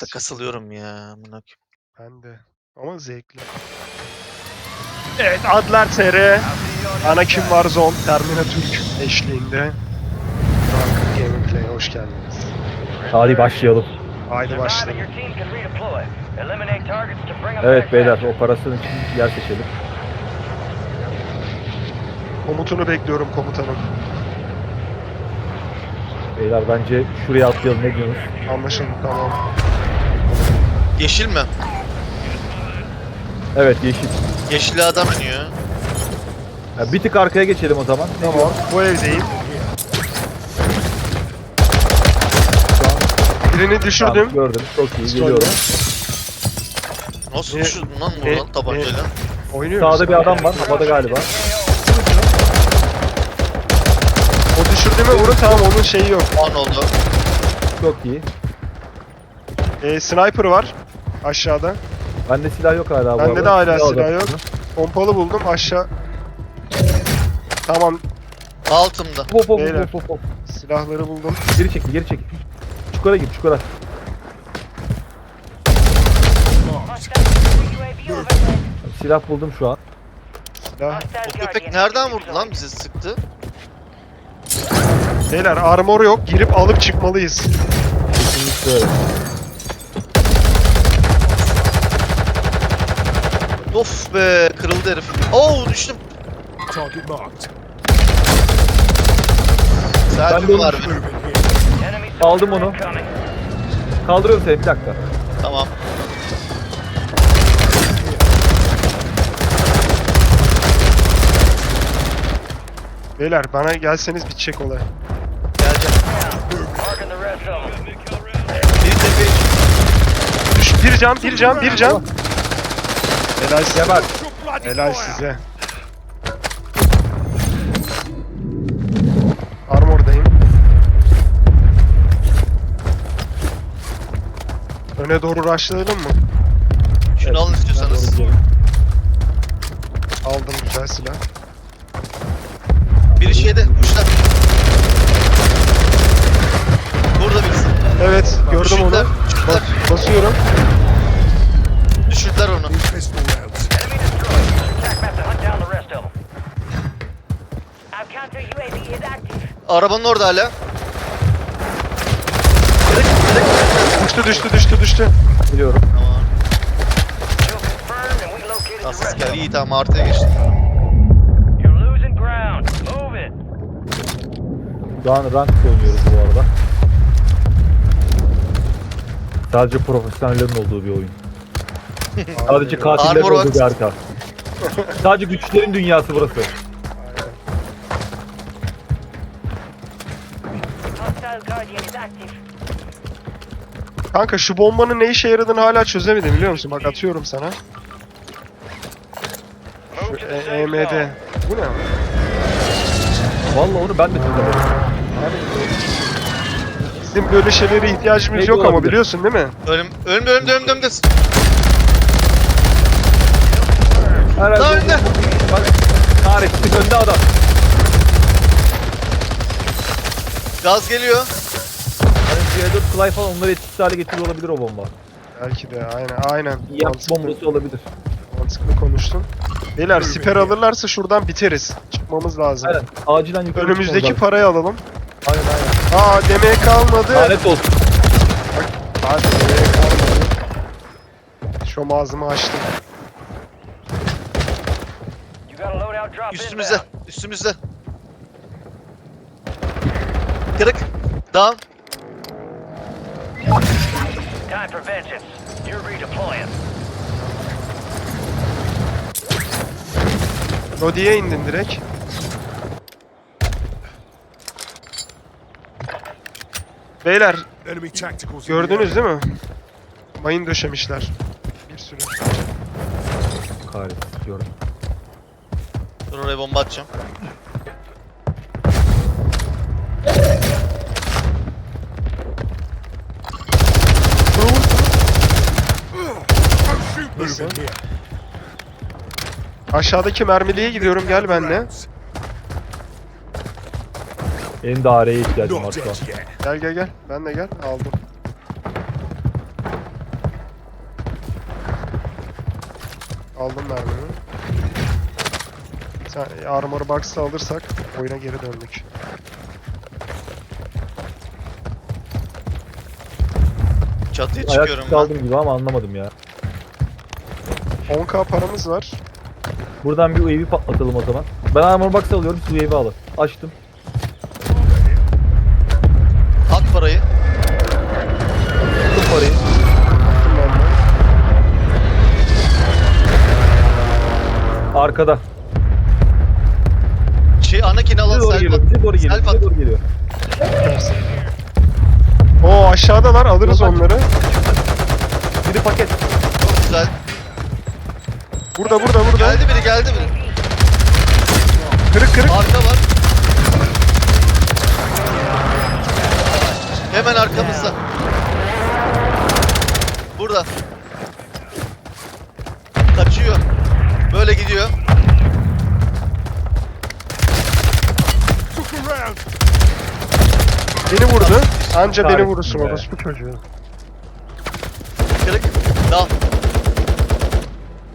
Da kasılıyorum ya. amına koyayım. Ben de. Ama zevkli. Evet Adler TR. Anakin Warzone Terminatürk eşliğinde. Drunken Gamingplay'e hoş geldiniz. Hadi başlayalım. Haydi başlayalım. Evet beyler operasyon için yer seçelim. Komutunu bekliyorum komutanım. Beyler bence şuraya atlayalım ne diyorsunuz? Anlaşıldı tamam. Yeşil mi? Evet yeşil. Yeşilli adam iniyor. Ya bir tık arkaya geçelim o zaman. Tamam. Bu evdeyim. Birini düşürdüm. Tamam, gördüm. Çok iyi geliyorum. Nasıl Ne- düşürdün lan ne- buradan tabancayla? Oynuyor Sağda bir adam var havada galiba. O düşürdüğüme vurun tamam onun şeyi yok. An oldu. Çok iyi. Ee, sniper var. Aşağıda. Bende silah yok hala bu Bende arada. de hala silah alacağım yok. Pompalı buldum aşağı. Tamam Altımda. Hop hop Beyler. hop hop hop. silahları buldum. Geri çekil geri çekil. Çukura gir çukura. Silah buldum şu an. Silah. Bu köpek nereden vurdu lan bizi sıktı? Beyler armor yok. Girip alıp çıkmalıyız. Kesinlikle öyle. Of be kırıldı herif. Oo düştüm. Target marked. Ben de Selfie var benim. Aldım onu. Kaldırıyorum seni bir dakika. Tamam. Beyler bana gelseniz bitecek olay. Geleceğim. Bir tepe Düş, bir cam, bir cam, bir cam. Helal size. Geber. Helal size. Armordayım. Öne doğru rushlayalım mı? şunu alın istiyorsanız. Ben doğru gidiyorum. Aldım güzel silah. Biri şeyde uçta. Arabanın orada hala. Düştü düştü düştü düştü. Biliyorum. Tamam. Asist gel. İyi tamam artıya geçti. Şu an rank oynuyoruz bu arada. Sadece profesyonellerin olduğu bir oyun. Sadece katillerin Armor olduğu bir harita. Sadece güçlerin dünyası burası. Kanka şu bombanın ne işe yaradığını hala çözemedim biliyor musun? Bak atıyorum sana. Şu E- EMD. Bu ne? Vallahi onu ben de çözemedim. Bizim böyle şeylere ihtiyacımız Neydi yok ama olabilir? biliyorsun değil mi? Önüm, önümde önümde önümde önümde. Herhalde Daha önde. Bak, kahretsin önde adam. Gaz geliyor. Hani C4 Clay falan onları etkisiz hale getiriyor olabilir o bomba. Belki de aynen aynen. Yak Mantıklı, bombası olabilir. mantıklı konuştun. Beyler siper alırlarsa şuradan biteriz. Çıkmamız lazım. Aynen. Acilen yukarı Önümüzdeki çıkmamız parayı alalım. Aynen aynen. Aa demeye kalmadı. Lanet olsun. Hadi demeye kalmadı. Şu ağzımı açtım. Üstümüzde. Üstümüzde. Kırık. Down. Time for vengeance. You're redeploying. Lodi'ye indin direkt. Beyler gördünüz değil mi? Mayın döşemişler. Bir sürü. Kahretsin diyorum. Dur oraya bomba atacağım. Aşağıdaki mermiliğe gidiyorum gel benle. Benim de AR'ye ihtiyacım var Not şu an. Gel gel gel. Ben de gel. Aldım. Aldım mermimi. Sen e, armor box'ı alırsak oyuna geri döndük. Çatıya Ayak çıkıyorum ben. kaldım gibi ama anlamadım ya. 10k paramız var. Buradan bir UAV patlatalım o zaman. Ben armor box alıyorum siz UAV alın. Açtım. At parayı. Tuttum parayı. Arkada. Şey Anakin Bize alın doğru geliyor. at. Bize doğru geliyor. Self Bize at. doğru geliyor. Oo aşağıdalar alırız Yok, onları. Biri paket. Çok güzel. Burada burada burada. Geldi biri geldi biri. Kırık kırık. Arka var. Hemen arkamızda. Burada. Kaçıyor. Böyle gidiyor. Beni vurdu. Anca beni vurursun orospu çocuğu. Kırık. Dal.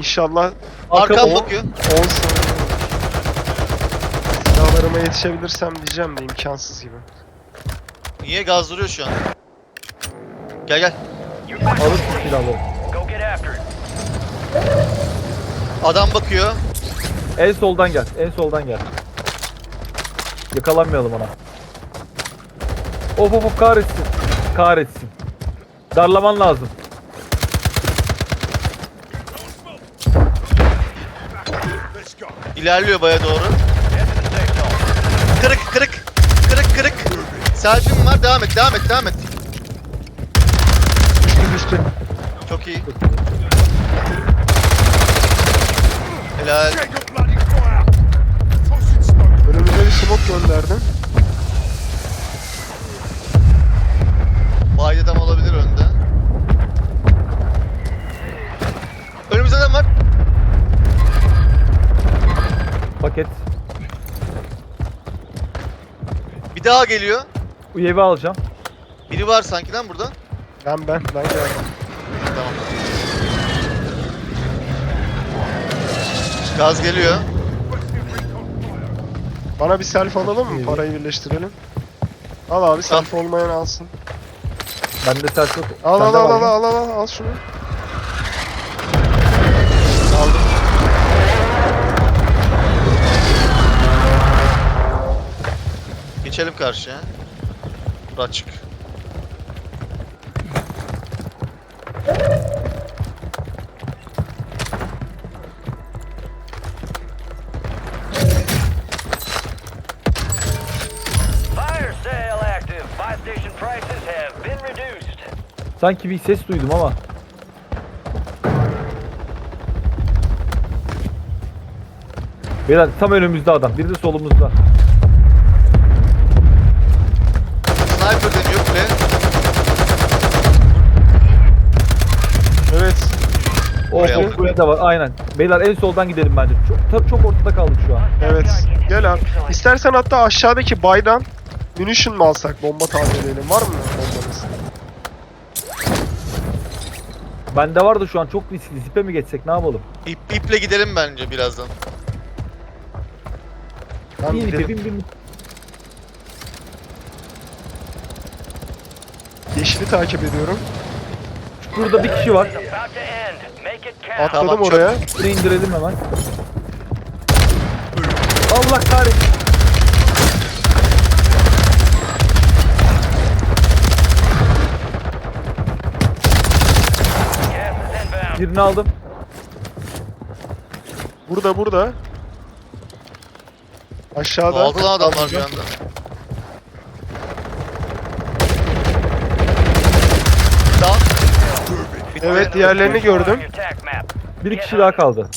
İnşallah Arkam bakıyor. 10 saniye. Silahlarıma yetişebilirsem diyeceğim de imkansız gibi. Niye gaz duruyor şu an? Gel gel. The şu silahları. Go get after it. Adam bakıyor. En soldan gel. En soldan gel. Yakalanmayalım ona. Of of of kahretsin. Kahretsin. Darlaman lazım. Let's go. İlerliyor baya doğru. Kırık kırık. Kırık kırık. Selfie'm var. Devam et devam et devam et. Düştü düştü. Çok iyi. Helal. Önümüze bir smoke gönderdim. Bayda tam olabilir daha geliyor. UAV alacağım. Biri var sanki lan burada. Ben ben ben geldim. Tamam. Gaz geliyor. Bana bir self alalım mı? Parayı birleştirelim. Al abi self olmayan alsın. Bende self yok. Al al Sende al var al mı? al al al al şunu. Aldım. Geçelim karşıya. Bura açık. Fire sale active. Buy station prices have been reduced. Sanki bir ses duydum ama. Beyler tam önümüzde adam. Biri de solumuzda. Sniper deniyor kule. Evet. O Buraya da var. Aynen. Beyler en soldan gidelim bence. Çok tabii çok ortada kaldık şu an. Evet. Gel abi. İstersen hatta aşağıdaki baydan munition mı alsak? Bomba tahmin edelim. Var mı bombanız? Bende var da şu an çok riskli. Zipe mi geçsek ne yapalım? İp, iple gidelim bence birazdan. Ben bin ipe gidelim. bin bin. Yeşili takip ediyorum. Burada bir kişi var. Atladım Tamam, çok- oraya. Bunu indirelim hemen. Allah kahretsin. Birini aldım. Burada burada. Aşağıda. Aldı lan adamlar bir anda. Down. Bitti. Evet diğerlerini gördüm. Bir kişi daha kaldı.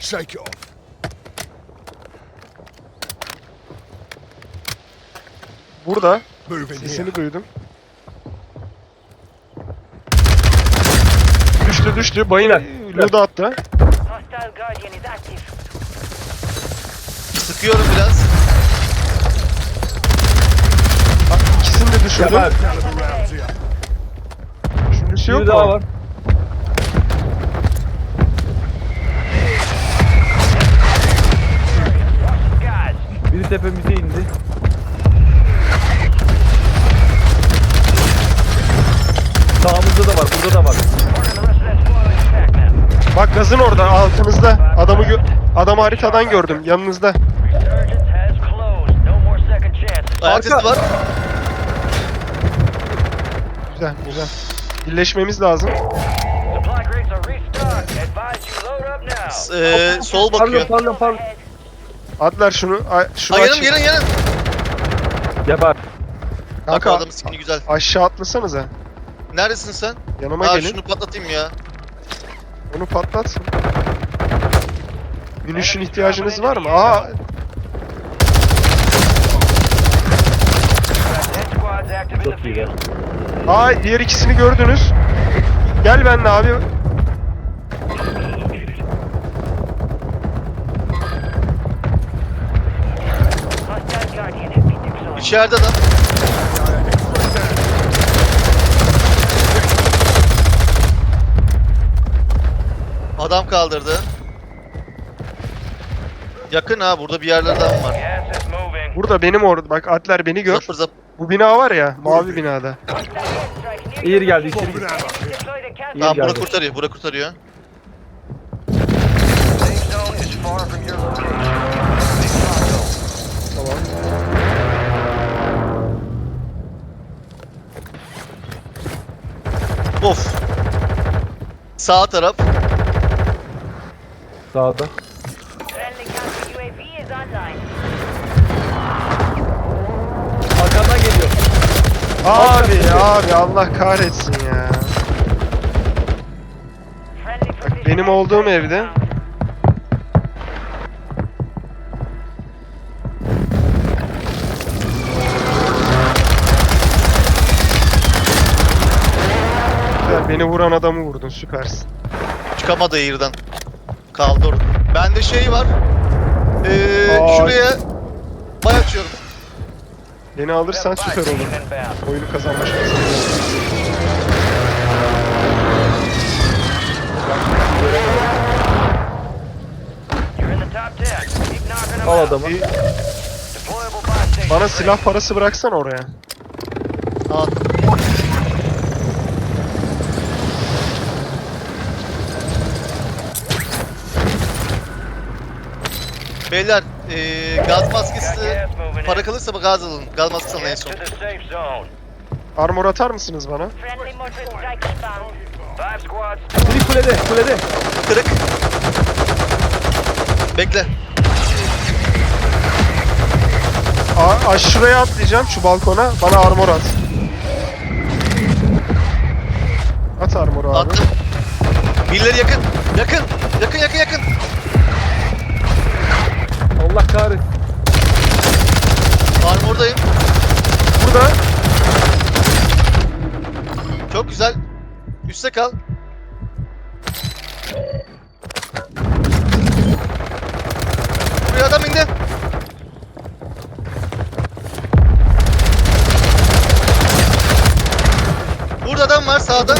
Shake it off. Burada. Sesini duydum. Düştü düştü. Bayın Luda attı. Hostile Guardian is active. Sıkıyorum biraz. düşürdüm. Geber. Rounds here. Üçüncüsü yok Bir daha mu? var. Biri tepemize indi. Sağımızda da var, burada da var. Bak gazın orada altınızda. Adamı gö adamı haritadan gördüm yanınızda. Sesi var. Güzel güzel. Birleşmemiz lazım. Supply crates are restocked. Advise you load up now. S- Ee, sol bakıyor. Pardon, pardon, pardon. Adler şunu a- şunu Ha gelin gelin gelin. Geber. Bak Kanka adamın skini güzel. aşağı atlasanıza. Neredesin sen? Yanıma Ha gelin. şunu patlatayım ya. Onu patlatsın. Munition ihtiyacınız var mı? Aa Çok iyi be. Aa diğer ikisini gördünüz. Gel benimle abi. İçeride adam. Adam kaldırdı. Yakın ha burada bir yerlerde adam var. Burada benim orada. Bak Adler beni gör. Zapır zap. Bu bina var ya mavi binada. İyi geldi, içeri gir. Tamam bura geldi. kurtarıyor, bura kurtarıyor. Safe zone is far from your location. Big Taco. Tamam. Of. Sağ taraf. Sağda. Abi abi Allah kahretsin ya. Precision benim olduğum evde. beni vuran adamı vurdun süpersin. Çıkamadı yerden. Kaldı orada. Bende şey var. Ee, Ay. şuraya. Beni alırsan süper olur. Oyunu kazanma şansın. You're in the top 10. Keep knocking them Al adamı. Bir-. Bana silah parası bıraksana oraya. Al. Beyler, ee, gaz maskesi para kalırsa bu gaz alın. Gaz maskesi alın en son. Armor atar mısınız bana? Biri kulede, kulede. Kırık. Bekle. A, a şuraya atlayacağım şu balkona. Bana armor at. At armoru abi. Attım. Birileri yakın. Yakın. Yakın yakın yakın. Allah kahretsin. Armordayım. Burada. Çok güzel. Üste kal. Buraya adam indi. Burada adam var sağda.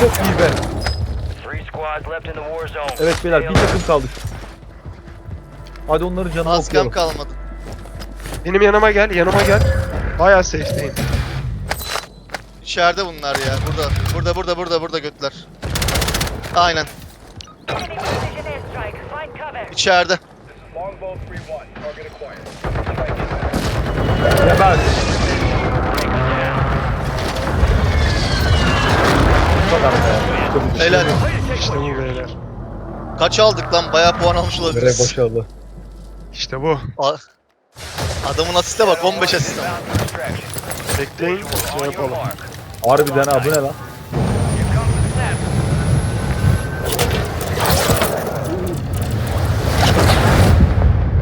Çok iyi be. Evet beyler bir takım kaldık. Hadi onların canını Maskem okuyalım. kalmadı. Benim yanıma gel, yanıma gel. Bayağı safe'deyim. İçeride bunlar ya. Burada. Burada burada burada burada götler. Aynen. İçeride. Longbow 3-1. Bu kadar be. Çok iyi. Helal. İşte bu beyler. Kaç aldık lan? Bayağı puan almış Görev olabiliriz. başarılı. İşte bu. A- Adamın asiste bak 15 asist. ama. Bekleyin, şey yapalım. Harbiden ha bu ne lan?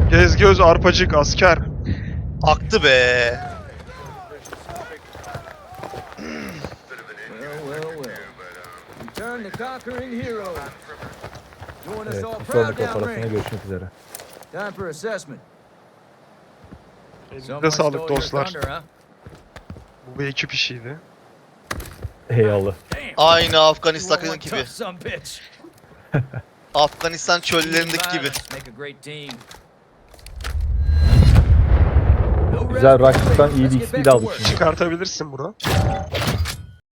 Gez göz arpacık asker. Aktı be. Evet, bir sonraki downrange. görüşmek üzere. Time for assessment. Elinize sağlık dostlar. Bu bir ekip işiydi. Eyvallah. Aynı Afganistan gibi. Afganistan çöllerindeki gibi. Güzel wicked. iyi bir XP de aldık şimdi. Çıkartabilirsin bro.